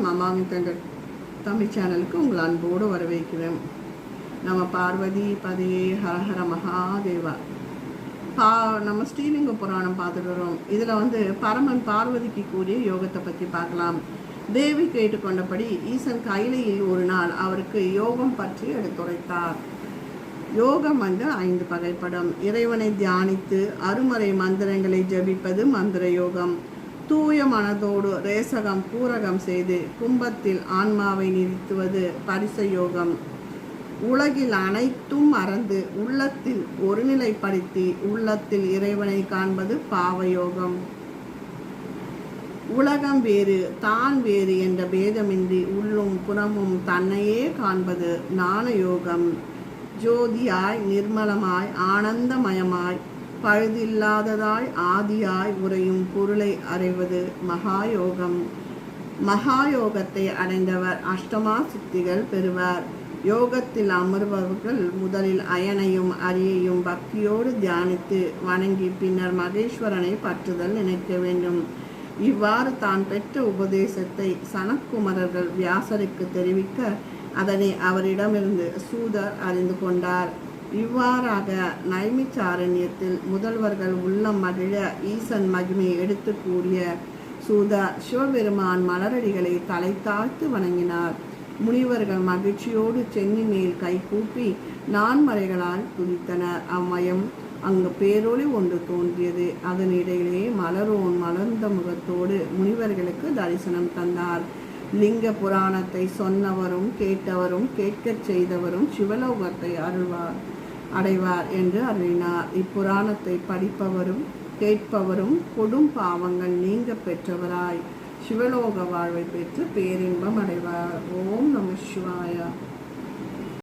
வணக்கம். அம்மாவின் தங்கள் தமிழ் சேனலுக்கு உங்கள் அன்போடு வரவேற்கிறேன். நம்ம பார்வதி பதியே ஹரஹர மகாதேவா. பா நம்ம ஸ்ரீலிங்க புராணம் பார்த்துட்டு வரோம். இதில் வந்து பரமன் பார்வதிக்கு கூடிய யோகத்தை பற்றி பார்க்கலாம். தேவி கேட்டுக்கொண்டபடி ஈசன் கைலையில் ஒரு நாள் அவருக்கு யோகம் பற்றி எடுத்துரைத்தார். யோகம் வந்து ஐந்து வகைப்படும் இறைவனை தியானித்து அருமறை மந்திரங்களை ஜபிப்பது மந்திர யோகம். தூய மனதோடு ரேசகம் பூரகம் செய்து கும்பத்தில் ஆன்மாவை நிறுத்துவது பரிச யோகம் உலகில் அனைத்தும் மறந்து உள்ளத்தில் ஒருநிலைப்படுத்தி உள்ளத்தில் இறைவனை காண்பது பாவயோகம். உலகம் வேறு தான் வேறு என்ற பேதமின்றி உள்ளும் புறமும் தன்னையே காண்பது ஞான யோகம் ஜோதியாய் நிர்மலமாய் ஆனந்தமயமாய் பழுதில்லாததாய் ஆதியாய் உறையும் பொருளை அறிவது மகாயோகம். மகாயோகத்தை அடைந்தவர் அஷ்டமா சித்திகள் பெறுவார். யோகத்தில் அமர்பவர்கள் முதலில் அயனையும் அரியையும் பக்தியோடு தியானித்து வணங்கி பின்னர் மகேஸ்வரனை பற்றுதல் நினைக்க வேண்டும். இவ்வாறு தான் பெற்ற உபதேசத்தை சனக்குமரர்கள் வியாசருக்கு தெரிவிக்க அதனை அவரிடமிருந்து சூதர் அறிந்து கொண்டார். இவ்வாறாக நைமிச்சாரண்யத்தில் முதல்வர்கள் உள்ளம் மகிழ ஈசன் மகிமை எடுத்து கூறிய சூதா சிவபெருமான் மலரடிகளை தலை தாழ்த்து வணங்கினார். முனிவர்கள் மகிழ்ச்சியோடு சென்னி மேல் கைகூப்பி நான்மறைகளால் துதித்தனர் அம்மயம் அங்கு பேரொளி ஒன்று தோன்றியது. அதனிடையிலே மலரோன் மலர்ந்த முகத்தோடு முனிவர்களுக்கு தரிசனம் தந்தார். லிங்க புராணத்தை சொன்னவரும் கேட்டவரும் கேட்கச் செய்தவரும் சிவலோகத்தை அருள்வார். அடைவார் என்று அறிவினார். இப்புராணத்தை படிப்பவரும் கேட்பவரும் கொடும் பாவங்கள் நீங்க பெற்றவராய். சிவலோக வாழ்வை பெற்று பேரின்பம் அடைவார். ஓம் நம சிவாயா.